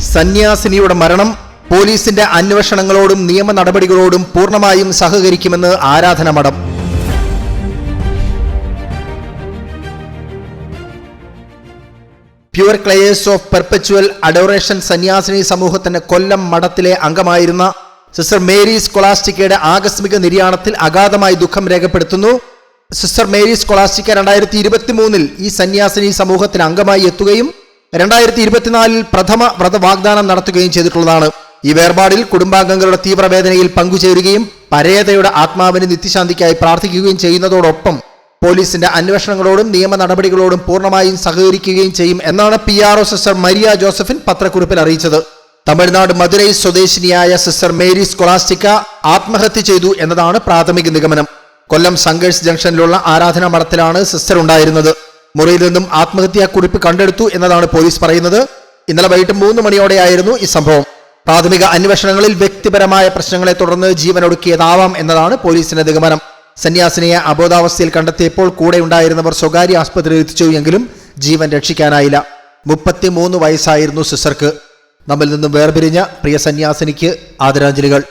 സന്യാസിനിയുടെ മരണം പോലീസിന്റെ അന്വേഷണങ്ങളോടും നിയമ നടപടികളോടും പൂർണമായും സഹകരിക്കുമെന്ന് ആരാധന മഠം. Poor Clares of perpetual adoration സന്യാസിനി സമൂഹത്തിന്റെ കൊല്ലം മഠത്തിലെ അംഗമായിരുന്ന സിസ്റ്റർ മേരി സ്കൊളാസ്റ്റിക്കയുടെ ആകസ്മിക നിര്യാണത്തിൽ അഗാധമായി ദുഃഖം രേഖപ്പെടുത്തുന്നു. സിസ്റ്റർ മേരി സ്കൊളാസ്റ്റിക്ക രണ്ടായിരത്തി ഇരുപത്തി മൂന്നിൽ ഈ സന്യാസിനി സമൂഹത്തിന് അംഗമായി എത്തുകയും രണ്ടായിരത്തി ഇരുപത്തിനാലിൽ പ്രഥമ വ്രത വാഗ്ദാനം നടത്തുകയും ചെയ്തിട്ടുള്ളതാണ്. ഈ വേർപാടിൽ കുടുംബാംഗങ്ങളുടെ തീവ്രവേദനയിൽ പങ്കുചേരുകയും പരേതയുടെ ആത്മാവിന് നിത്യശാന്തിക്കായി പ്രാർത്ഥിക്കുകയും ചെയ്യുന്നതോടൊപ്പം പോലീസിന്റെ അന്വേഷണങ്ങളോടും നിയമ നടപടികളോടും പൂർണമായും സഹകരിക്കുകയും ചെയ്യും എന്നാണ് P R O sister Maria Josephine പത്രക്കുറിപ്പിൽ അറിയിച്ചത്. തമിഴ്നാട് മധുരൈ സ്വദേശിനിയായ സിസ്റ്റർ മേരി സ്കൊളാസ്റ്റിക്ക ആത്മഹത്യ ചെയ്തു എന്നതാണ് പ്രാഥമിക നിഗമനം. കൊല്ലം സങ്കേഴ്സ് ജംഗ്ഷനിലുള്ള ആരാധനാ മഠത്തിലാണ് സിസ്റ്റർ ഉണ്ടായിരുന്നത്. മുറിയിൽ നിന്നും ആത്മഹത്യാ കുറിപ്പ് കണ്ടെടുത്തു എന്നതാണ് പോലീസ് പറയുന്നത്. ഇന്നലെ വൈകിട്ട് മൂന്ന് മണിയോടെയായിരുന്നു ഈ സംഭവം. പ്രാഥമിക അന്വേഷണങ്ങളിൽ വ്യക്തിപരമായ പ്രശ്നങ്ങളെ തുടർന്ന് ജീവനൊടുക്കിയതാവാം എന്നതാണ് പോലീസിന്റെ നിഗമനം. സന്യാസിനിയെ അബോധാവസ്ഥയിൽ കണ്ടെത്തിയപ്പോൾ കൂടെ ഉണ്ടായിരുന്നവർ സ്വകാര്യ ആസ്പത്രിയിൽ എത്തിച്ചു എങ്കിലും ജീവൻ രക്ഷിക്കാനായില്ല. മുപ്പത്തിമൂന്ന് വയസ്സായിരുന്നു സിസ്റ്റർക്ക്. നമ്മിൽ നിന്നും വേർപിരിഞ്ഞ പ്രിയ സന്യാസിനിക്ക് ആദരാഞ്ജലികൾ.